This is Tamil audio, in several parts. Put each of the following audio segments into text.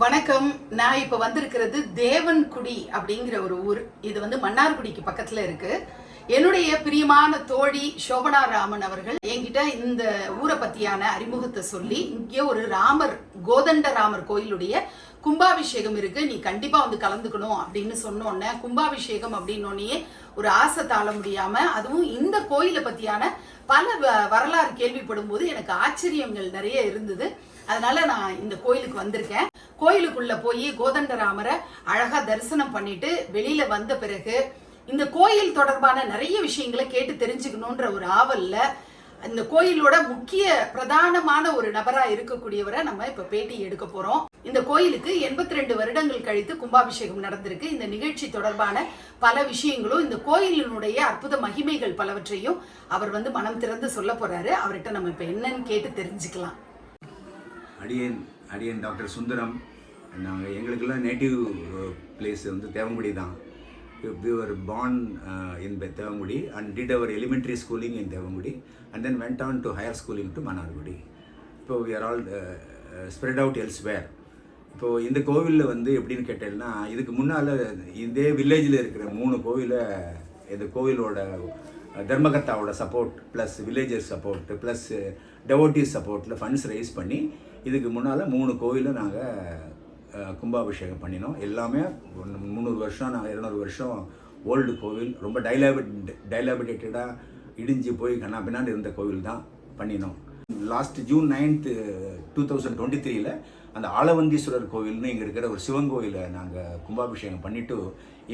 வணக்கம். நான் இப்போ வந்திருக்கிறது தேவன்குடி அப்படிங்கிற ஒரு ஊர். இது வந்து மன்னார்குடிக்கு பக்கத்தில் இருக்கு. என்னுடைய பிரியமான தோழி சோபனா ராமன் அவர்கள் என்கிட்ட இந்த ஊரை பற்றியான அறிமுகத்தை சொல்லி இங்கே ஒரு ராமர் கோதண்ட ராமர் கோயிலுடைய கும்பாபிஷேகம் இருக்கு. நீ கண்டிப்பாக வந்து கலந்துக்கணும் அப்படின்னு சொன்னோன்னே கும்பாபிஷேகம் அப்படின்னோடனே ஒரு ஆசை தாழ முடியாம அதுவும் இந்த கோயிலை பற்றியான பல வரலாறு கேள்விப்படும் போது எனக்கு ஆச்சரியங்கள் நிறைய இருந்தது. அதனால நான் இந்த கோயிலுக்கு வந்திருக்கேன். கோயிலுக்குள்ள போய் கோதண்டராமரை அழகா தரிசனம் பண்ணிட்டு வெளியில வந்த பிறகு இந்த கோயில் தொடர்பான நிறைய விஷயங்களை கேட்டு தெரிஞ்சுக்கணுன்ற ஒரு ஆவல்ல இந்த கோயிலோட முக்கிய பிரதானமான ஒரு நபரா இருக்கக்கூடியவரை நம்ம இப்ப பேட்டி எடுக்க போறோம். இந்த கோயிலுக்கு எண்பத்தி ரெண்டு வருடங்கள் கழித்து கும்பாபிஷேகம் நடந்திருக்கு. இந்த நிகழ்ச்சி தொடர்பான பல விஷயங்களும் இந்த கோயிலினுடைய அற்புத மகிமைகள் பலவற்றையும் அவர் வந்து மனம் திறந்து சொல்ல போறாரு. அவர்கிட்ட நம்ம இப்ப என்னன்னு கேட்டு தெரிஞ்சுக்கலாம். அடியன் அடியன் டாக்டர் சுந்தரம். நாங்கள் எங்களுக்கெல்லாம் நேட்டிவ் பிளேஸ் uh, வந்து தேவங்குடி தான். We were born in Devangudi and did our elementary schooling in Devangudi and then went on to higher schooling to Mannargudi. இப்போ we are all spread out elsewhere இப்போது இந்த கோவிலில் வந்து எப்படின்னு கேட்டேன்னா இதுக்கு முன்னால் இதே வில்லேஜில் இருக்கிற மூணு கோவிலை இந்த கோவிலோட uh, தர்மகர்த்தாவோட support plus villager support plus devotees சப்போர்ட்டில் funds raise பண்ணி இதுக்கு முன்னால் மூணு கோவிலும் நாங்கள் கும்பாபிஷேகம் பண்ணினோம். எல்லாமே முந்நூறு வருஷம் நாங்கள் இருநூறு வருஷம் ஓல்டு கோவில் ரொம்ப டைலாபிட் டைலாபிடேட்டடாக இடிஞ்சு போய் கண்ணா பின்னாடி இருந்த கோவில் தான் பண்ணினோம். Last June ninth two thousand twenty த்ரீல அந்த ஆலவந்தீஸ்வரர் கோவில்னு இங்கே இருக்கிற ஒரு சிவன் கோயிலை நாங்கள் கும்பாபிஷேகம் பண்ணிட்டு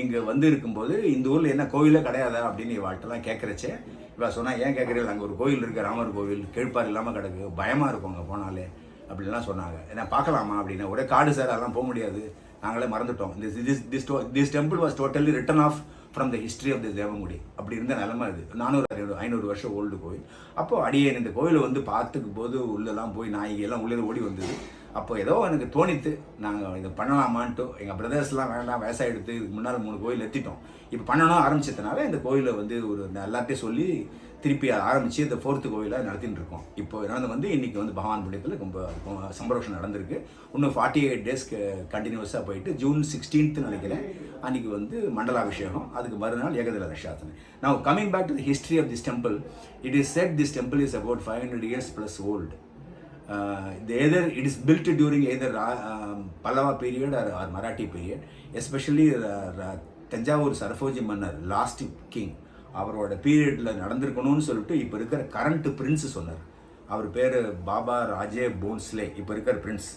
இங்கே வந்து இருக்கும்போது இந்த ஊரில் என்ன கோயிலே கிடையாதா அப்படின்னு இவாட்டெல்லாம் கேட்குறச்சே இப்போ சொன்னால் ஏன் கேட்குறீங்க அங்கே ஒரு கோயில் இருக்குது ராமர் கோவில். கேழ்பார் இல்லாமல் கிடக்கு. பயமாக இருக்கும் அங்கே போனாலே. அப்படின்லாம் சொன்னாங்க. என்ன பார்க்கலாமா அப்படின்னா ஒரே காடு சார் அதெல்லாம் போக முடியாது. நாங்களே மறந்துட்டோம். This this this this temple was totally written off from the history of the Devangudi அப்படி இருந்த நிலமை அது. நானூறு ஐநூறு ஐநூறு வருஷம் ஓல்டு கோயில் அப்போது அடியே இந்த கோயிலை வந்து பார்த்துக்கும் போது உள்ளெல்லாம் போய் நாய்கள் எல்லாம் உள்ளே ஓடி வந்தது. அப்போ ஏதோ எனக்கு தோணித்து நாங்கள் இதை பண்ணலாமான்ட்டு எங்கள் பிரதர்ஸ்லாம் வேண்டாம் விவசாயம் எடுத்து இதுக்கு முன்னால் மூணு கோயில் எத்திட்டோம். இப்போ பண்ணணும் ஆரம்பிச்சதுனால இந்த கோயிலை வந்து ஒரு எல்லாத்தையும் சொல்லி திருப்பி ஆரம்பித்து இந்த ஃபோர்த்து கோயிலாக நடத்திட்டு இருக்கோம். இப்போ நடந்து வந்து இன்றைக்கி வந்து பகவான் புண்ணியத்தில் ரொம்ப சம்பரோஷம் நடந்திருக்கு. இன்னும் ஃபார்ட்டி எயிட் டேஸ்க்கு கண்டினியூஸாக போயிட்டு ஜூன் சிக்ஸ்டீன்த்து நினைக்கிறேன். அன்றைக்கி வந்து மண்டலாபிஷேகம் அதுக்கு மறுநாள் ஏகதல ரஷாத்தனை நான் coming back to the history of this temple it is said this temple is about five hundred years plus old uh, either either it is built during either Ra- um, Pallava period or, or Marathi period, especially uh, Thanjavur Serfoji மன்னர் லாஸ்ட் கிங் அவரோட பீரியடில் நடந்திருக்கணும்னு சொல்லிட்டு இப்போ இருக்கிற கரண்ட்டு பிரின்ஸ் சொன்னார். அவர் பேர் பாபா ராஜே போன்ஸ்லே இப்போ இருக்கிற பிரின்ஸ்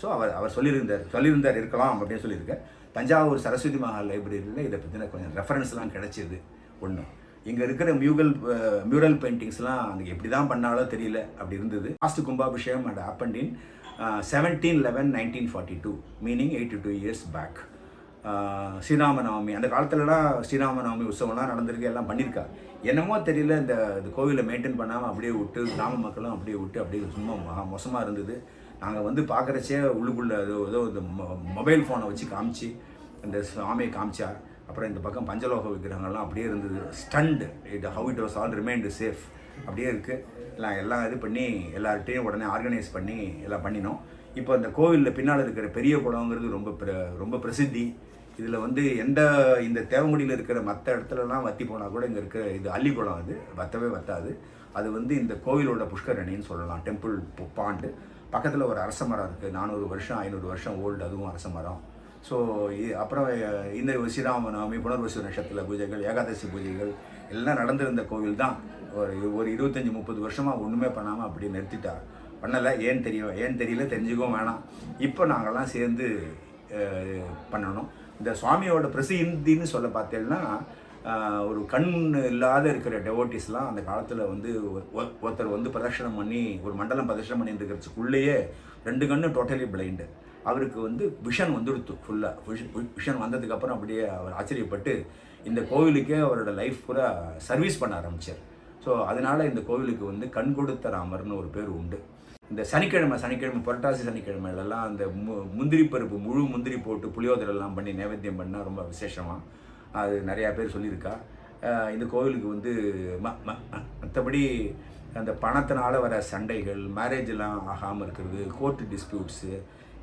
ஸோ அவர் அவர் சொல்லியிருந்தார் சொல்லியிருந்தார் இருக்கலாம் அப்படின்னு சொல்லியிருக்கார். தஞ்சாவூர் சரஸ்வதி மஹால் லைப்ரரியில் இதை பற்றின கொஞ்சம் ரெஃபரன்ஸ்லாம் கிடைச்சிது. ஒன்று இங்கே இருக்கிற மியூகல் மியூரல் பெயிண்டிங்ஸ்லாம் அங்கே எப்படி தான் பண்ணாலோ தெரியல. அப்படி இருந்தது. Last kumbabhishekam and happen in seventeen eleven nineteen forty two meaning eighty two years back Sri Rama Navami. அந்த காலத்துலலாம் ஸ்ரீராமநவமி உற்சவம்லாம் நடந்திருக்கு எல்லாம் பண்ணியிருக்கா என்னமோ தெரியல இந்த இந்த கோவிலை மெயின்டைன் பண்ணாமல் அப்படியே விட்டு கிராம மக்களும் அப்படியே விட்டு அப்படியே சும்மா மோசமாக இருந்தது. நாங்கள் வந்து பார்க்குறச்சே உள்ளுக்குள்ளே ஏதோ ஏதோ இந்த மொபைல் ஃபோனை வச்சு காமிச்சு இந்த சுவாமியை காமிச்சா அப்புறம் இந்த பக்கம் பஞ்சலோக விக்கிரகங்கள்லாம் அப்படியே இருந்தது. Stand it how it was all remained safe அப்படியே இருக்குது எல்லாம் எல்லாம் இது பண்ணி எல்லார்ட்டையும் உடனே ஆர்கனைஸ் பண்ணி எல்லாம் பண்ணினோம். இப்போ அந்த கோவிலில் பின்னால் இருக்கிற பெரிய குளங்கிறது ரொம்ப பிர- ரொம்ப பிரசித்தி. இதில் வந்து எந்த இந்த தேவங்குடியில் இருக்கிற மற்ற இடத்துலலாம் வத்தி போனால் கூட இங்கே இருக்கிற இது அள்ளி குளம் அது வத்தவே வத்தாது. அது வந்து இந்த கோவிலோட புஷ்கரணின்னு சொல்லலாம் டெம்பிள் பாண்டு. பக்கத்தில் ஒரு அரச மரம் இருக்குது நானூறு வருஷம் ஐநூறு வருஷம் ஓல்டு அதுவும் அரச மரம். ஸோ அப்புறம் இந்த ஸ்ரீராம நவமி புனர்வசு நட்சத்திர பூஜைகள் ஏகாதசி பூஜைகள் எல்லாம் நடந்திருந்த கோவில் தான். ஒரு ஒரு இருபத்தஞ்சி முப்பது வருஷமாக ஒன்றுமே பண்ணாமல் அப்படி நிறுத்திட்டார் பண்ணலை ஏன்னு தெரியும் ஏன்னு தெரியல தெரிஞ்சுக்கவும் வேணாம். இப்போ நாங்கள்லாம் சேர்ந்து பண்ணணும். இந்த சுவாமியோட பிரசிந்தின்னு சொல்ல பார்த்தேன்னா ஒரு கண் இல்லாத இருக்கிற டெவோட்டிஸ்லாம் அந்த காலத்தில் வந்து ஒருத்தர் வந்து பிரதர்ஷனம் பண்ணி ஒரு மண்டலம் பிரதட்சணம் பண்ணி இருக்கிறதுக்குள்ளேயே ரெண்டு கண்ணு டோட்டலி பிளைண்டு அவருக்கு வந்து விஷன் வந்துடுத்து ஃபுல்லாக விஷன் வந்ததுக்கப்புறம் அப்படியே அவர் ஆச்சரியப்பட்டு இந்த கோவிலுக்கே அவரோட லைஃப் பூரா சர்வீஸ் பண்ண ஆரம்பித்தார் ஸோ அதனால் இந்த கோவிலுக்கு வந்து கண் கொடுத்த ராமர்னு ஒரு பேர் உண்டு. இந்த சனிக்கிழமை சனிக்கிழமை புரட்டாசி சனிக்கிழமையிலலாம் அந்த மு முந்திரி பருப்பு முழு முந்திரி போட்டு புளியோதரெல்லாம் பண்ணி நைவேத்தியம் பண்ணால் ரொம்ப விசேஷமாக அது நிறையா பேர் சொல்லியிருக்கா. இந்த கோவிலுக்கு வந்து ம ம மற்றபடி அந்த பணத்தினால வர சண்டைகள் மேரேஜ்லாம் ஆகாமல் இருக்கிறது கோர்ட்டு டிஸ்பியூட்ஸு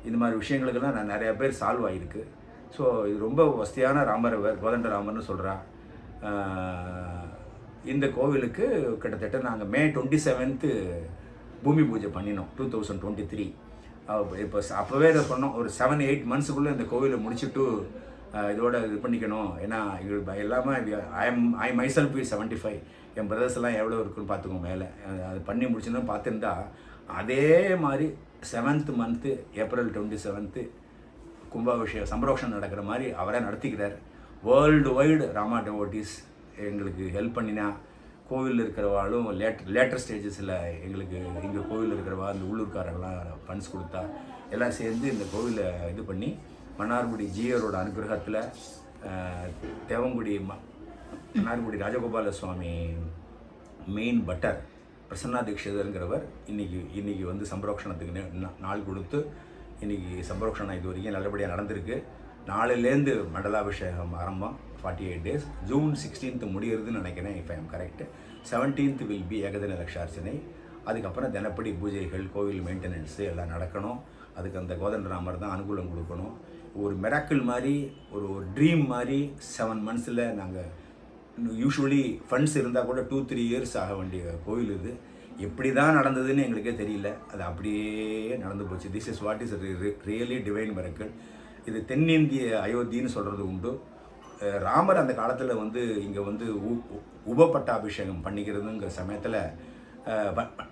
இந்த மாதிரி விஷயங்களுக்கெல்லாம் நான் நிறையா பேர் சால்வ் ஆகிருக்கு ஸோ இது ரொம்ப வசதியான ராமர் அவர் கோதண்ட சொல்கிறா இந்த கோவிலுக்கு கிட்டத்தட்ட நாங்கள் மே டுவெண்ட்டி செவன்த்து பூமி பூஜை பண்ணினோம் டூ தௌசண்ட் டுவெண்ட்டி த்ரீ இப்போ அப்போவே இதை சொன்னோம். ஒரு செவன் எயிட் மந்த்ஸுக்குள்ளே இந்த கோவிலை முடிச்சுட்டு இதோட இது பண்ணிக்கணும். ஏன்னா எங்களுக்கு எல்லாமே I am I myself be seventy five N brothers எல்லாம் எவ்வளோ இருக்குன்னு பார்த்துக்கோ மேலே. அது பண்ணி முடிச்சுன்னு பார்த்துருந்தா அதே மாதிரி seventh month April twenty seventh kumbabhishekam சம்பரோஷம் நடக்கிற மாதிரி அவரே நடத்திக்கிறார். வேர்ல்டு வைடு ராமா டெவோட்டிஸ் எங்களுக்கு ஹெல்ப் பண்ணினா கோவிலில் இருக்கிறவாளும் லேட் லேட்டர் ஸ்டேஜஸில் எங்களுக்கு எங்கள் கோவிலில் இருக்கிறவா இந்த உள்ளூர்காரங்களாம் ஃபண்ட்ஸ் கொடுத்தா எல்லாம் சேர்ந்து இந்த கோவிலை இது பண்ணி மன்னார்குடி ஜியரோட அனுகிரகத்தில் தேவங்குடி ம மன்னார்குடி ராஜகோபால சுவாமி மெயின் பட்டர் பிரசன்னா தீட்சிதருங்கிறவர் இன்றைக்கி இன்றைக்கி வந்து சம்பரோக்ஷணத்துக்கு நே- நா- நாள் கொடுத்து இன்னைக்கு சம்பரோக்ஷணம் இது வரைக்கும் நல்லபடியாக நடந்திருக்கு. நாளையிலேருந்து மண்டலாபிஷேகம் ஆரம்பம் forty eight days June sixteenth முடிகிறதுன்னு நினைக்கிறேன் இப்போ I'm correct seventeenth will be ஏகதின லட்சார்ச்சனை அதுக்கப்புறம் தினப்படி பூஜைகள் கோவில் மெயின்டெனன்ஸு எல்லாம் நடக்கணும். அதுக்கு அந்த கோதண்டராமர் தான் அனுகூலம் கொடுக்கணும். ஒரு மிராக்கிள் மாதிரி ஒரு ட்ரீம் மாதிரி செவன் மந்த்ஸில் நாங்கள் யூஸ்வலி ஃபண்ட்ஸ் இருந்தால் கூட டூ த்ரீ இயர்ஸ் ஆக வேண்டிய கோவில் இது. எப்படி தான் நடந்ததுன்னு எங்களுக்கே தெரியல. அது அப்படியே நடந்து போச்சு. This is what is really divine miracle இது தென்னிந்திய அயோத்தின்னு சொல்கிறது உண்டு. ராமர் அந்த காலத்தில் வந்து இங்கே வந்து உ- உ- பண்ணிக்கிறதுங்கிற சமயத்தில்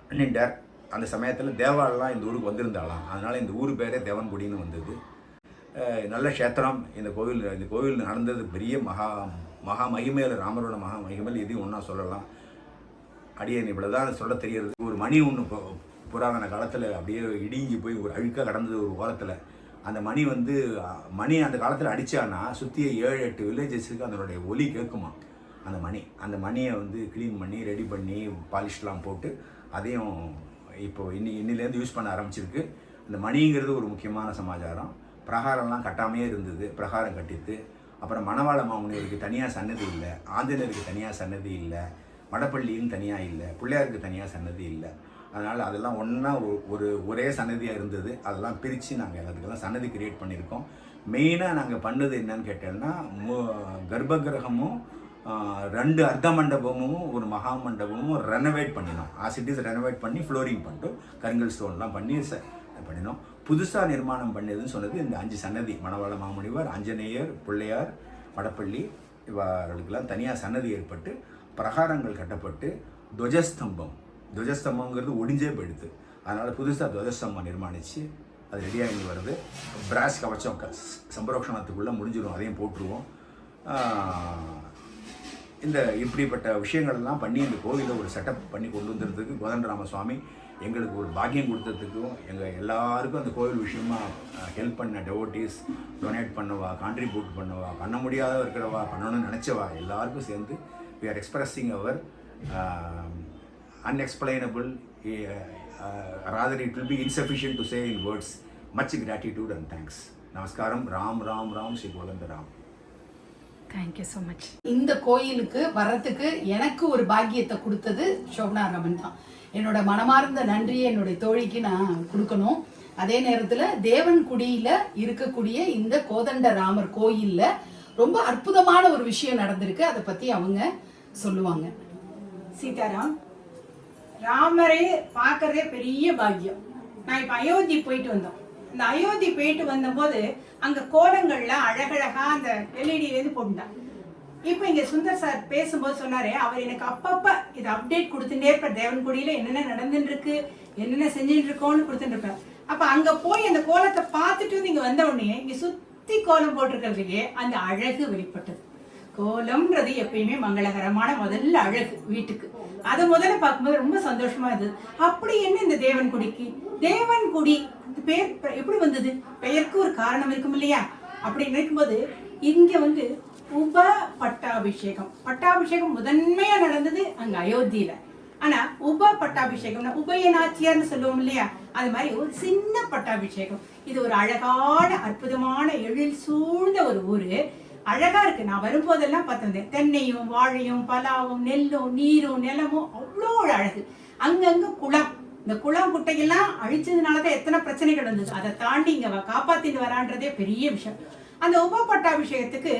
பண்ணிட்டார். அந்த சமயத்தில் தேவாலெலாம் இந்த ஊருக்கு வந்திருந்தாலாம் அதனால் இந்த ஊர் பேரே தேவன்குடின்னு வந்தது. நல்ல க்ஷேத்திரம். இந்த கோவில் இந்த கோவில் நடந்தது பெரிய மகா மகா மகிமையில் ராமரோட மகா மகிமையில் எதையும் ஒன்றா சொல்லலாம். அடியன் இவ்வளோ தான் சொல்ல தெரியறது ஒரு மணி ஒன்று புராதன காலத்தில் அப்படியே இடிஞ்சு போய் ஒரு அழுக்காக கடந்தது ஒரு ஓரத்தில். அந்த மணி வந்து மணி அந்த காலத்தில் அடித்தான்னா சுற்றிய ஏழு எட்டு வில்லேஜஸுக்கு அதனுடைய ஒலி கேட்குமா? அந்த மணி. அந்த மணியை வந்து க்ளீன் பண்ணி ரெடி பண்ணி பாலிஷ்லாம் போட்டு அதையும் இப்போ இன்னி இன்னிலேருந்து யூஸ் பண்ண ஆரம்பிச்சிருக்கு. இந்த மணிங்கிறது ஒரு முக்கியமான சமாச்சாரம். பிரகாரம்லாம் கட்டாமையே இருந்தது. பிரகாரம் கட்டித்து அப்புறம் மணவாள மாமுனிவருக்கு தனியாக சன்னதி இல்லை. ஆஞ்சநேயருக்கு தனியாக சன்னதி இல்லை. மடப்பள்ளியும் தனியாக இல்லை. பிள்ளையாருக்கு தனியாக சன்னதி இல்லை. அதனால் அதெல்லாம் ஒன்றா ஒரு ஒரே சன்னதியாக இருந்தது. அதெல்லாம் பிரித்து நாங்கள் எல்லாத்துக்கெல்லாம் சன்னதி கிரியேட் பண்ணியிருக்கோம். மெயினாக நாங்கள் பண்ணது என்னன்னு கேட்டோம்னா கர்ப்ப கிரகமும் ரெண்டு அர்த்த மண்டபமும் ஒரு மகா மண்டபமும் ரெனோவேட் பண்ணினோம். ஆசிட்டிஸ் ரெனோவேட் பண்ணி ஃப்ளோரிங் பண்ணிட்டு கருங்கல் ஸ்டோன்லாம் பண்ணி ச பண்ணினோம். புதுசாக நிர்மாணம் பண்ணதுன்னு சொன்னது இந்த அஞ்சு சன்னதி. மணவாள மாமுனிவர் ஆஞ்சநேயர் பிள்ளையார் வடப்பள்ளி இவர்களுக்கெல்லாம் தனியாக சன்னதி ஏற்பட்டு பிரகாரங்கள் கட்டப்பட்டு துவஜஸ்தம்பம் துவஜஸ்தம்பங்கிறது ஒடிஞ்சே போயிடுது. அதனால் புதுசாக துவஜஸ்தம்பம் நிர்மாணித்து அது ரெடியாகி வருது. பிராஸ் கவச்சம் க சம்பரோஷணத்துக்குள்ளே முடிஞ்சிடும் அதையும் போட்டுருவோம். இந்த இப்படிப்பட்ட விஷயங்கள் எல்லாம் பண்ணி இந்த கோவிலை ஒரு செட்டப் பண்ணி கொண்டு வந்துடுறதுக்கு கோதண்டராம சுவாமி எங்களுக்கு ஒரு பாக்கியம் கொடுத்ததுக்கும் எங்கள் எல்லாருக்கும் அந்த கோவில் விஷயமா ஹெல்ப் பண்ண டெவோட்டிஸ் டொனேட் பண்ணவா கான்ட்ரிபியூட் பண்ணவா பண்ண முடியாத இருக்கிறவா பண்ணணும்னு நினச்சவா எல்லாருக்கும் சேர்ந்து we are expressing our unexplainable uh, uh, rather it will be insufficient to say in words. Much gratitude and thanks. நமஸ்காரம் Ram Ram Ram Sri Kodanda Ram thank you so much இந்த கோயிலுக்கு வர்றதுக்கு எனக்கு ஒரு பாக்கியத்தை கொடுத்தது சோபனாராமன் தான். என்னோட மனமார்ந்த நன்றியை என்னுடைய தோழிக்கு நான் கொடுக்கணும். அதே நேரத்தில் தேவன்குடியில இருக்கக்கூடிய இந்த கோதண்ட ராமர் கோயில்ல ரொம்ப அற்புதமான ஒரு விஷயம் நடந்திருக்கு. அதை பத்தி அவங்க சொல்லுவாங்க. சீதாராம் ராமரே பார்க்கறதே பெரிய பாக்கியம். நான் இப்போ அயோத்தி போயிட்டு வந்தோம். இந்த அயோத்தி போயிட்டு வந்தபோது அங்கே கோலங்கள்ல அழகழகா அந்த எல்இடியிலேருந்து போட்டுட்டான் இப்போ இங்கே சுந்தர் சார் பேசும்போது சொன்னார் அவர் எனக்கு அப்பப்போ இது அப்டேட் கொடுத்துட்டே இருப்பார். தேவன்குடியில என்னென்ன நடந்துட்டு இருக்கு என்னென்ன செஞ்சுட்டு இருக்கோன்னு கொடுத்துட்டு இருப்பார் அப்போ அங்கே போய் அந்த கோலத்தை பார்த்துட்டு வந்து இங்க வந்த உடனே இங்க கோலம் போட்டிருக்கிறதுலயே அந்த அழகு வெளிப்பட்டது. கோலம்ன்றது எப்பயுமே மங்களகரமான முதல்ல அழகு வீட்டுக்கு. அதை முதல்ல பார்க்கும்போது ரொம்ப சந்தோஷமா இருந்தது. அப்படி என்ன இந்த தேவன்குடிக்கு தேவன்குடி இந்த பேர் ப- எப்படி வந்தது? பெயருக்கு ஒரு காரணம் இருக்கும் இல்லையா? அப்படி நினைக்கும்போது இங்க வந்து உப பட்டாபிஷேகம். பட்டாபிஷேகம் முதன்மையா நடந்தது அங்க அயோத்தியில. ஆனா உப பட்டாபிஷேகம்னா உபய நாச்சியார்னு சொல்லுவோம் இல்லையா? அது மாதிரி ஒரு சின்ன பட்டாபிஷேகம். இது ஒரு அழகான அற்புதமான எழில் சூழ்ந்த ஒரு ஊரு. அழகா இருக்கு. நான் வரும்போதெல்லாம் பார்த்தேன் தென்னையும் வாழையும் பலாவும் நெல்லும் நீரும் நிலமும் அவ்வளோ அழகு. அங்கங்க குளம். இந்த குளம் குட்டையெல்லாம் அழிச்சதுனால தான் எத்தனை பிரச்சனைகள் வந்தது அதை தாண்டி இங்க காப்பாத்திட்டு வரான்றதே பெரிய விஷயம். அந்த உப பட்டாபிஷேகத்துக்கு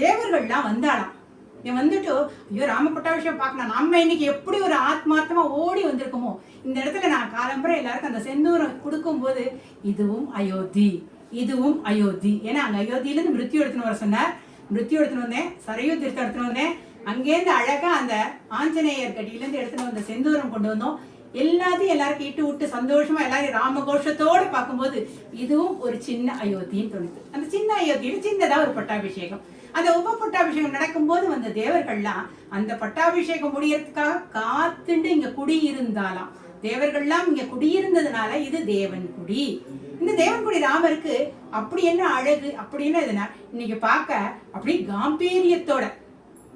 தேவர்கள்லாம் வந்தாலாம் இங்க வந்துட்டு ஐயோ ராம பட்டாபிஷேகம் பார்க்கலாம் நம்ம இன்னைக்கு எப்படி ஒரு ஆத்மார்த்தமா ஓடி வந்திருக்கோமோ. இந்த இடத்துல நான் காலம்புற எல்லாருக்கும் அந்த செந்தூரம் கொடுக்கும்போது இதுவும் அயோத்தி. இதுவும் அயோத்தி. ஏன்னா அங்க அயோத்தியில இருந்து மிருத்யு எடுத்துன்னு வர சொன்னார். மிருத்யு எடுத்துன்னு வந்தேன். சரையு தீர்த்தம் எடுத்துன்னு வந்தேன். அங்கேருந்து அழகா அந்த ஆஞ்சநேயர் கட்டியிலேருந்து எடுத்துன்னு வந்த செந்தூரம் கொண்டு வந்தோம். எல்லாத்தையும் எல்லாருக்கும் இட்டு விட்டு சந்தோஷமா எல்லாரும் ராமகோஷத்தோட பார்க்கும்போது இதுவும் ஒரு சின்ன அயோத்தின்னு தோணுது. அந்த சின்ன அயோத்தியில சின்னதா ஒரு பட்டாபிஷேகம். அந்த உப பட்டாபிஷேகம் நடக்கும்போது வந்த தேவர்கள்லாம் அந்த பட்டாபிஷேகம் முடியறதுக்காக காத்துண்டு இங்க குடியிருந்தாலாம். தேவர்கள்லாம் இங்க குடியிருந்ததுனால இது தேவன் குடி. இந்த தேவன்குடி ராமருக்கு அப்படி என்ன அழகு அப்படி என்ன இதுனா இன்னைக்கு பார்க்க அப்படி காம்பீரியத்தோட.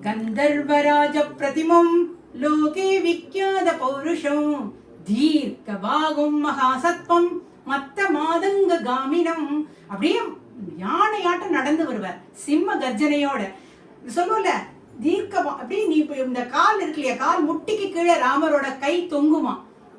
கந்தர்வராஜ பிரதிமம் லோகே விக்யாத பௌருஷம். தீர்க்க பாகும் மகாசத்வம் மத்த மாதங்க காமினம். அப்படியே யானையாட்டம் நடந்து வருவார் சிம்ம கர்ஜனையோட. சொல்லுவல தீர்க்க பா- அப்படியே நீ இந்த கால் இருக்கு இல்லையா கால் முட்டிக்கு கீழே ராமரோட கை தொங்குமா?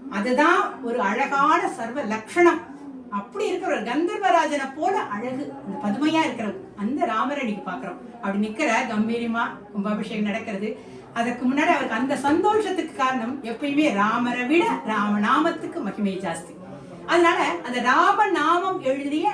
அதுதான் ஒரு அழகான சர்வ லட்சணம் அப்படி இருக்கிற ஒரு கந்தர்வராஜனை போல அழகு அந்த பதுமையா இருக்கிறவர் அந்த ராமரை இன்னைக்கு பாக்குறோம் அப்படி நிக்கிற கம்பீரியமா கும்பாபிஷேகம் நடக்கிறது. அதற்கு முன்னாடி அவருக்கு அந்த சந்தோஷத்துக்கு காரணம் எப்பயுமே ராமரை விட ராமநாமத்துக்கு மகிமை ஜாஸ்தி. அதனால அந்த ராமநாமம் எழுதிய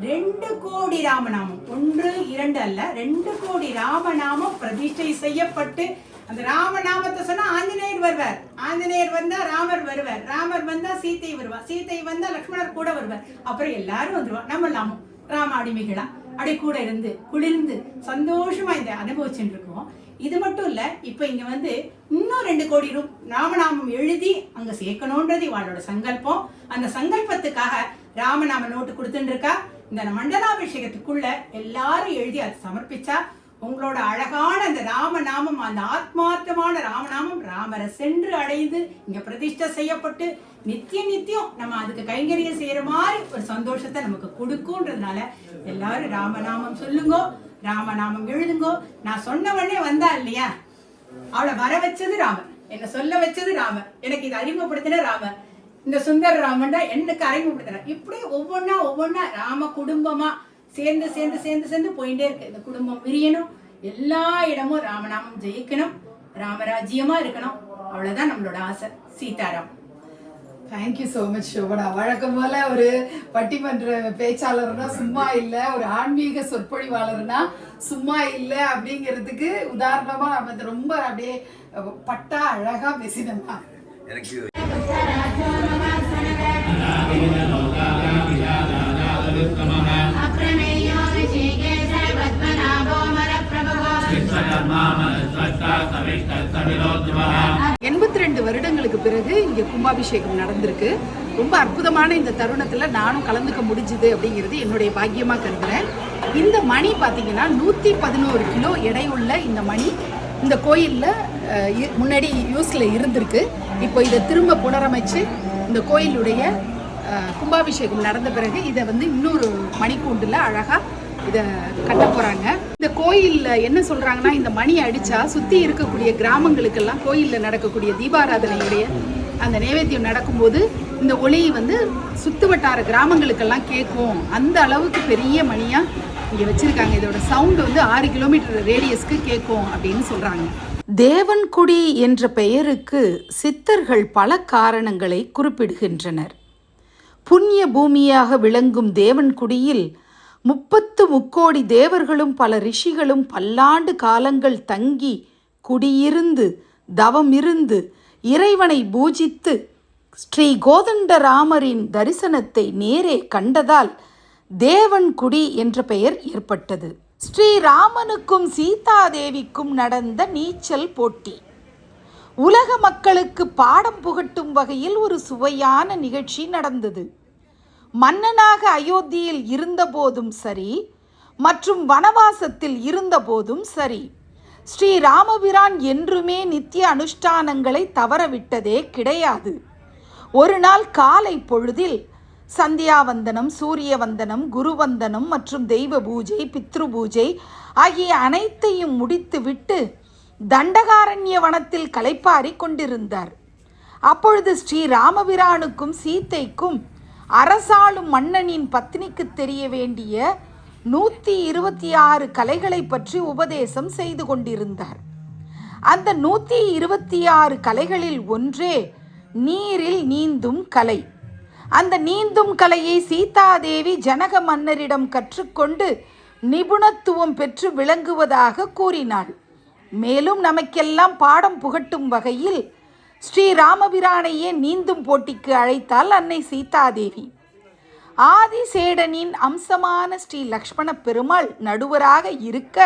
ரெண்டு கோடி ராமநாமம் ஒன்று இரண்டு அல்ல ரெண்டு கோடி ராமநாமம் பிரதிஷ்டை செய்யப்பட்டு அந்த ராமநாமத்தை சொன்னா ஆஞ்சநேயர் வருவார். ஆஞ்சநேயர் வந்தா ராமர் வருவார். ராமர் வந்தா சீதை வருவார் சீதை வந்தா லக்ஷ்மணர் கூட வருவார். அப்புறம் எல்லாரும் வந்துருவா நம்ம நாமும் ராம அடிமைகளா அப்படி கூட இருந்து குளிர்ந்து சந்தோஷமா இந்த அனுபவிச்சுட்டு இருக்கோம் இது மட்டும் இல்ல இப்ப இங்க வந்து இன்னும் ரெண்டு கோடி ரூ ராமநாமம் எழுதி அங்க சேர்க்கணும்ன்றது இவாளோட சங்கல்பம். அந்த சங்கல்பத்துக்காக ராமநாம நோட்டு கொடுத்துட்டு இருக்கா இந்த மண்டலாபிஷேகத்துக்குள்ள எல்லாரும் எழுதி அதை சமர்ப்பிச்சா உங்களோட அழகான அந்த ராமநாமம் அந்த ஆத்மார்த்தமான ராமநாமம் ராமரை சென்று அடைந்து இங்க பிரதிஷ்டை செய்யப்பட்டு நித்தியம் நித்தியம் நம்ம அதுக்கு கைங்கரியம் செய்யற மாதிரி ஒரு சந்தோஷத்தை நமக்கு கொடுக்கும்ன்றதுனால எல்லாரும் ராமநாமம் சொல்லுங்க ராமநாமம் எழுதுங்கோ. நான் சொன்ன உடனே வந்தா இல்லையா? அவளை வர வச்சது ராமர். என்ன சொல்ல வச்சது ராமர். எனக்கு இது அறிமுகப்படுத்தின ராமர். இந்த சுந்தர ராமன் தான் எனக்கு இப்படி ஒவ்வொன்றா ஒவ்வொன்றா ராம குடும்பமா சேர்ந்து சேர்ந்து சேர்ந்து சேர்ந்து போயிட்டே இருக்கு. இந்த குடும்பம் விரியணும். எல்லா இடமும் ராமநாமம் ஜெயிக்கணும். ராமராஜ்யமா இருக்கணும். அவ்வளவுதான் நம்மளோட ஆசை. Sitaram. Thank you so much Shobana வழக்கம் போல ஒரு பட்டிமன்ற பேச்சாளர்னா சும்மா இல்லை ஒரு ஆன்மீக சொற்பொழிவாளர்னா சும்மா இல்லை அப்படிங்கிறதுக்கு உதாரணமா நம்ம ரொம்ப அப்படியே பட்டா அழகா பேசினோம்மா எனக்கு எண்பத்தி ரெண்டு வருடங்களுக்கு பிறகு இங்க கும்பாபிஷேகம் நடந்திருக்கு. ரொம்ப அற்புதமான இந்த தருணத்துல நானும் கலந்துக்க முடிஞ்சுது அப்படிங்கிறது என்னுடைய பாக்கியமா கருதுறேன். இந்த மணி பாத்தீங்கன்னா நூத்தி பதினோரு கிலோ எடையுள்ள இந்த மணி. இந்த கோயில்ல இ- முன்னாடி யூஸ்ல இருந்திருக்கு. இப்போ இதை திரும்ப புனரமைச்சு இந்த கோயிலுடைய கும்பாபிஷேகம் நடந்த பிறகு இதை வந்து இன்னொரு மணிக்கூண்டுல அழகா இதை கட்ட போறாங்க. இந்த கோயிலில் என்ன சொல்றாங்கன்னா இந்த மணி அடிச்சா சுத்தி இருக்கக்கூடிய கிராமங்களுக்கெல்லாம் கோயில்ல நடக்கக்கூடிய தீபாராதனையுடைய அந்த நைவேத்தியம் நடக்கும்போது இந்த ஒளி வந்து சுத்து வட்டார கிராமங்களுக்கெல்லாம் கேட்கும். அந்த அளவுக்கு பெரிய மணியா இங்க வச்சிருக்காங்க. இதோட சவுண்ட் வந்து ஆறு கிலோமீட்டர் ரேடியஸ்க்கு கேட்கும் அப்படின்னு சொல்றாங்க. தேவன்குடி என்ற பெயருக்கு சித்தர்கள் பல காரணங்களை குறிப்பிடுகின்றனர். புண்ணிய பூமியாக விளங்கும் தேவன்குடியில் முப்பத்து முக்கோடி தேவர்களும் பல ரிஷிகளும் பல்லாண்டு காலங்கள் தங்கி குடியிருந்து தவமிருந்து இறைவனை பூஜித்து ஸ்ரீ கோதண்டராமரின் தரிசனத்தை நேரே கண்டதால் தேவன்குடி என்ற பெயர் ஏற்பட்டது. ஸ்ரீராமனுக்கும் சீதாதேவிக்கும் நடந்த நீச்சல் போட்டி. உலக மக்களுக்கு பாடம் புகட்டும் வகையில் ஒரு சுவையான நிகழ்ச்சி நடந்தது. மன்னனாக அயோத்தியில் இருந்தபோதும் சரி மற்றும் வனவாசத்தில் இருந்தபோதும் சரி. ஸ்ரீ ராமபிரான் என்றுமே நித்திய அனுஷ்டானங்களை தவறவிட்டதே கிடையாது. ஒரு நாள் காலை பொழுதில் சந்தியாவந்தனம் சூரிய வந்தனம் குருவந்தனம் மற்றும் தெய்வ பூஜை பித்ரு பூஜை ஆகிய அனைத்தையும் முடித்துவிட்டு தண்டகாரண்ய வனத்தில் களைப்பாரி கொண்டிருந்தார். அப்பொழுது ஸ்ரீ ராமபிரானுக்கும் சீத்தைக்கும் அரசாளும் மன்னனின் பத்னிக்கு தெரிய வேண்டிய நூற்றி இருபத்தி ஆறு கலைகளை பற்றி உபதேசம் செய்து கொண்டிருந்தார். அந்த நூற்றி இருபத்தி ஆறு கலைகளில் ஒன்றே நீரில் நீந்தும் கலை. அந்த நீந்தும் கலையை சீதாதேவி ஜனக மன்னரிடம் கற்றுக்கொண்டு நிபுணத்துவம் பெற்று விளங்குவதாக கூறினாள். மேலும் நமக்கெல்லாம் பாடம் புகட்டும் வகையில் ஸ்ரீ ராமபிரானையே நீந்தும் போட்டிக்கு அழைத்தால் அன்னை சீதாதேவி. ஆதிசேடனின் அம்சமான ஸ்ரீ லக்ஷ்மண பெருமாள் நடுவராக இருக்க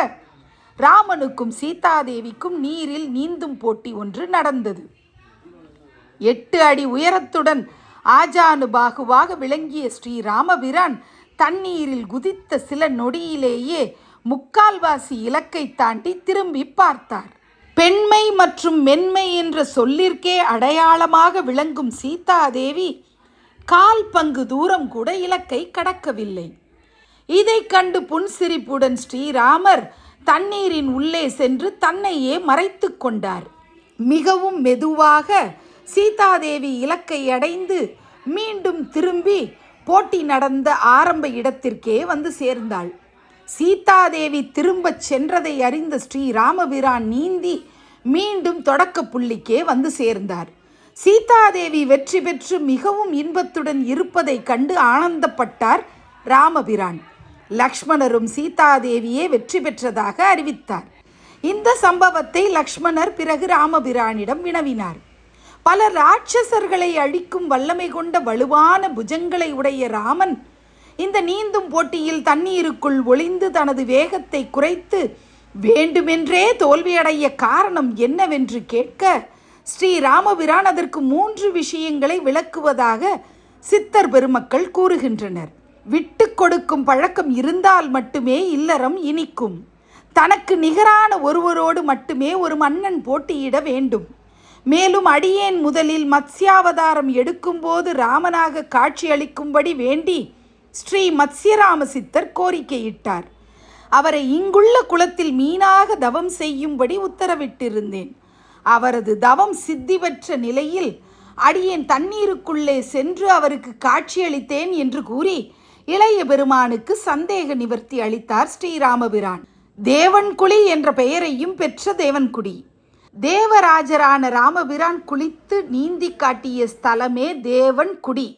ராமனுக்கும் சீதாதேவிக்கும் நீரில் நீந்தும் போட்டி ஒன்று நடந்தது. எட்டு அடி உயரத்துடன் ஆஜானுபாகுவாக விளங்கிய ஸ்ரீ ராமபிரான் தண்ணீரில் குதித்த சில நொடியிலேயே முக்கால்வாசி இலக்கை தாண்டி திரும்பி பார்த்தார். பெண்மை மற்றும் மென்மை என்ற சொல்லிற்கே அடையாளமாக விளங்கும் சீதாதேவி கால் பங்கு தூரம் கூட இலக்கை கடக்கவில்லை. இதைக் கண்டு புன்சிரிப்புடன் ஸ்ரீராமர் தண்ணீரின் உள்ளே சென்று தன்னையே மறைத்து கொண்டார். மிகவும் மெதுவாக சீதாதேவி இலக்கை அடைந்து மீண்டும் திரும்பி போட்டி நடந்த ஆரம்ப இடத்திற்கே வந்து சேர்ந்தாள். சீதாதேவி திரும்பச் சென்றதை அறிந்த ஸ்ரீ ராமபிரான் நீந்தி மீண்டும் தொடக்க புள்ளிக்கே வந்து சேர்ந்தார். சீதாதேவி வெற்றி பெற்று மிகவும் இன்பத்துடன் இருப்பதைக் கண்டு ஆனந்தப்பட்டார் ராமபிரான். லக்ஷ்மணரும் சீதாதேவியே வெற்றி பெற்றதாக அறிவித்தார். இந்த சம்பவத்தை லக்ஷ்மணர் பிறகு ராமபிரானிடம் வினவினார். பல ராட்சசர்களை அழிக்கும் வல்லமை கொண்ட வலுவான புஜங்களை உடைய ராமன் இந்த நீந்தும் போட்டியில் தண்ணீருக்குள் ஒளிந்து தனது வேகத்தை குறைத்து வேண்டுமென்றே தோல்வியடைய காரணம் என்னவென்று கேட்க ஸ்ரீராமபிரான் அதற்கு மூன்று விஷயங்களை விளக்குவதாக சித்தர் பெருமக்கள் கூறுகின்றனர். விட்டு கொடுக்கும் பழக்கம் இருந்தால் மட்டுமே இல்லறம் இனிக்கும். தனக்கு நிகரான ஒருவரோடு மட்டுமே ஒரு மன்னன் போட்டியிட வேண்டும். மேலும் அடியேன் முதலில் மத்ஸ்யாவதாரம் எடுக்கும்போது ராமனாக காட்சியளிக்கும்படி வேண்டி ஸ்ரீ மத்ஸ்யராம சித்தர் கோரிக்கையிட்டார். அவரை இங்குள்ள குளத்தில் மீனாக தவம் செய்யும்படி உத்தரவிட்டிருந்தேன். அவரது தவம் சித்தி பெற்ற நிலையில் அடியேன் தண்ணீருக்குள்ளே சென்று அவருக்கு காட்சியளித்தேன் என்று கூறி இளைய பெருமானுக்கு சந்தேக நிவர்த்தி அளித்தார் ஸ்ரீராமபிரான். தேவன்குழி என்ற பெயரையும் பெற்ற தேவன்குடி. தேவராஜரான ராமபிரான் குளித்து நீந்தி காட்டிய ஸ்தலமே தேவன்குடி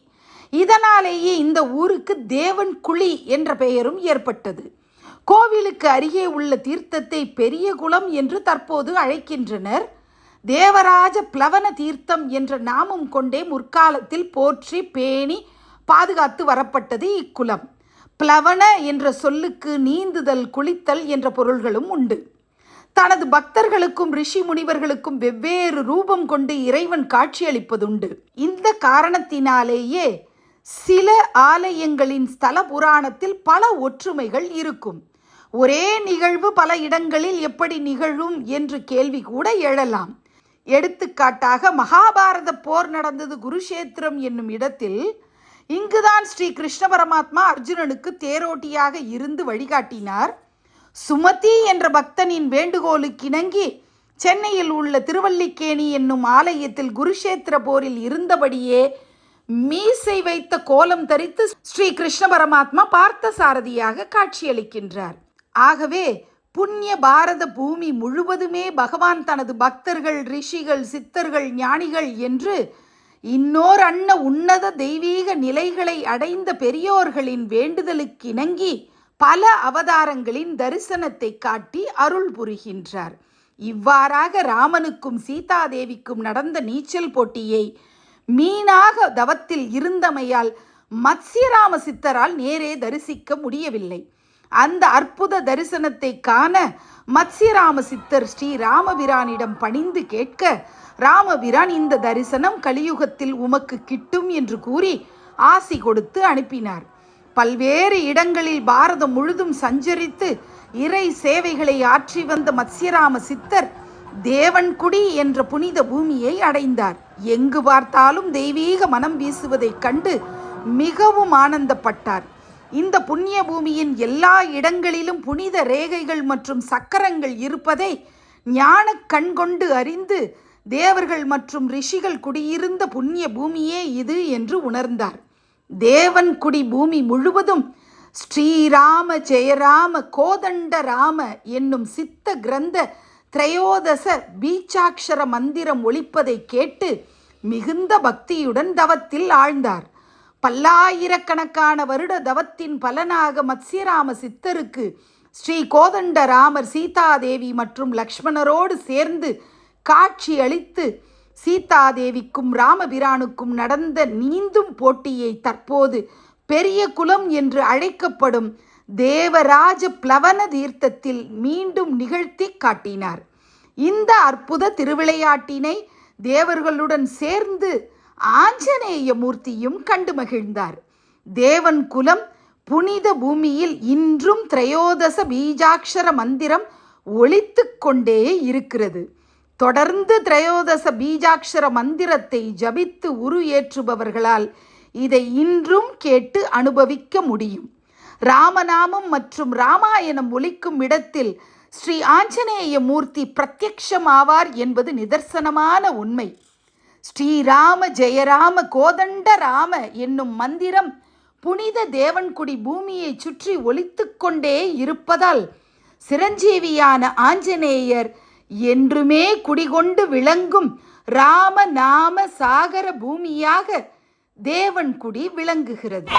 இதனாலேயே இந்த ஊருக்கு தேவன் குழி என்ற பெயரும் ஏற்பட்டது. கோவிலுக்கு அருகே உள்ள தீர்த்தத்தை பெரிய குளம் என்று தற்போது அழைக்கின்றனர். தேவராஜ பிளவன தீர்த்தம் என்ற நாமம் கொண்டே முற்காலத்தில் போற்றி பேணி பாதுகாத்து வரப்பட்டது இக்குளம். பிளவன என்ற சொல்லுக்கு நீந்துதல் குளித்தல் என்ற பொருள்களும் உண்டு. தனது பக்தர்களுக்கும் ரிஷி முனிவர்களுக்கும் வெவ்வேறு ரூபம் கொண்டு இறைவன் காட்சியளிப்பதுண்டு. இந்த காரணத்தினாலேயே சில ஆலயங்களின் ஸ்தல புராணத்தில் பல ஒற்றுமைகள் இருக்கும். ஒரே நிகழ்வு பல இடங்களில் எப்படி நிகழும் என்று கேள்வி கூட எழலாம். எடுத்துக்காட்டாக மகாபாரத போர் நடந்தது குருஷேத்திரம் என்னும் இடத்தில் இங்குதான் ஸ்ரீ கிருஷ்ண பரமாத்மா அர்ஜுனனுக்கு தேரோட்டியாக இருந்து வழிகாட்டினார். சுமதி என்ற பக்தனின் வேண்டுகோளுக்கிணங்கி சென்னையில் உள்ள திருவல்லிக்கேணி என்னும் ஆலயத்தில் குருஷேத்திர போரில் இருந்தபடியே மீசை வைத்த கோலம் தரித்து ஸ்ரீ கிருஷ்ண பரமாத்மா பார்த்த சாரதியாக காட்சியளிக்கின்றார். ஆகவே புண்ணிய பாரத பூமி முழுவதுமே பகவான் தனது பக்தர்கள் ரிஷிகள் சித்தர்கள் ஞானிகள் என்று இன்னோர் அன்ன உன்னத தெய்வீக நிலைகளை அடைந்த பெரியோர்களின் வேண்டுதலுக்கிணங்கி பல அவதாரங்களின் தரிசனத்தை காட்டி அருள் புரிகின்றார். இவ்வாறாக ராமனுக்கும் சீதாதேவிக்கும் நடந்த நீச்சல் போட்டியை மீனாக தவத்தில் இருந்தமையால் மத்ஸ்யராம சித்தரால் நேரே தரிசிக்க முடியவில்லை. அந்த அற்புத தரிசனத்தை காண மத்ஸ்யராம சித்தர் ஸ்ரீ ராமபிரானிடம் பணிந்து கேட்க ராமபிரான் இந்த தரிசனம் கலியுகத்தில் உமக்கு கிட்டும் என்று கூறி ஆசி கொடுத்து அனுப்பினார். பல்வேறு இடங்களில் பாரதம் முழுதும் சஞ்சரித்து இறை சேவைகளை ஆற்றி வந்த மத்ஸ்யராம சித்தர் தேவன்குடி என்ற புனித பூமியை அடைந்தார். எங்கு பார்த்தாலும் தெய்வீக மனம் வீசுவதைக் கண்டு மிகவும் ஆனந்தப்பட்டார். இந்த புண்ணிய பூமியின் எல்லா இடங்களிலும் புனித ரேகைகள் மற்றும் சக்கரங்கள் இருப்பதை ஞான கண் கொண்டு அறிந்து தேவர்கள் மற்றும் ரிஷிகள் குடியிருந்த புண்ணிய பூமியே இது என்று உணர்ந்தார். தேவன் குடி பூமி முழுவதும் ஸ்ரீராம ஜெயராம கோதண்ட ராம என்னும் சித்த கிரந்த திரையோதச பீச்சாட்சர மந்திரம் ஒழிப்பதை கேட்டு மிகுந்த பக்தியுடன் தவத்தில் ஆழ்ந்தார். பல்லாயிரக்கணக்கான வருட தவத்தின் பலனாக மத்ஸ்யராம சித்தருக்கு ஸ்ரீ கோதண்ட ராமர் சீதாதேவி மற்றும் லக்ஷ்மணரோடு சேர்ந்து காட்சி அளித்து சீதாதேவிக்கும் ராமபிரானுக்கும் நடந்த நீந்தும் போட்டியை தற்போது பெரிய குலம் என்று அழைக்கப்படும் தேவராஜ பிளவன தீர்த்தத்தில் மீண்டும் நிகழ்த்தி காட்டினார். இந்த அற்புத திருவிளையாட்டினை தேவர்களுடன் சேர்ந்து ஆஞ்சநேய மூர்த்தியும் கண்டு மகிழ்ந்தார். தேவன் குலம் புனித பூமியில் இன்றும் திரையோதச பீஜாட்சர மந்திரம் ஒழித்து கொண்டே இருக்கிறது. தொடர்ந்து திரையோதச பீஜாட்சர மந்திரத்தை ஜபித்து உரு ஏற்றுபவர்களால் இதை இன்றும் கேட்டு அனுபவிக்க முடியும். ராமநாமம் மற்றும் ராமாயணம் ஒலிக்கும் இடத்தில் ஸ்ரீ ஆஞ்சநேய மூர்த்தி பிரத்யக்ஷமாவார் என்பது நிதர்சனமான உண்மை. ஸ்ரீராம ஜெயராம கோதண்ட ராம என்னும் மந்திரம் புனித தேவன்குடி பூமியை சுற்றி ஒலித்து கொண்டே இருப்பதால் சிரஞ்சீவியான ஆஞ்சநேயர் என்றுமே குடிகொண்டு விளங்கும் ராம நாம சாகர பூமியாக தேவன்குடி விளங்குகிறது.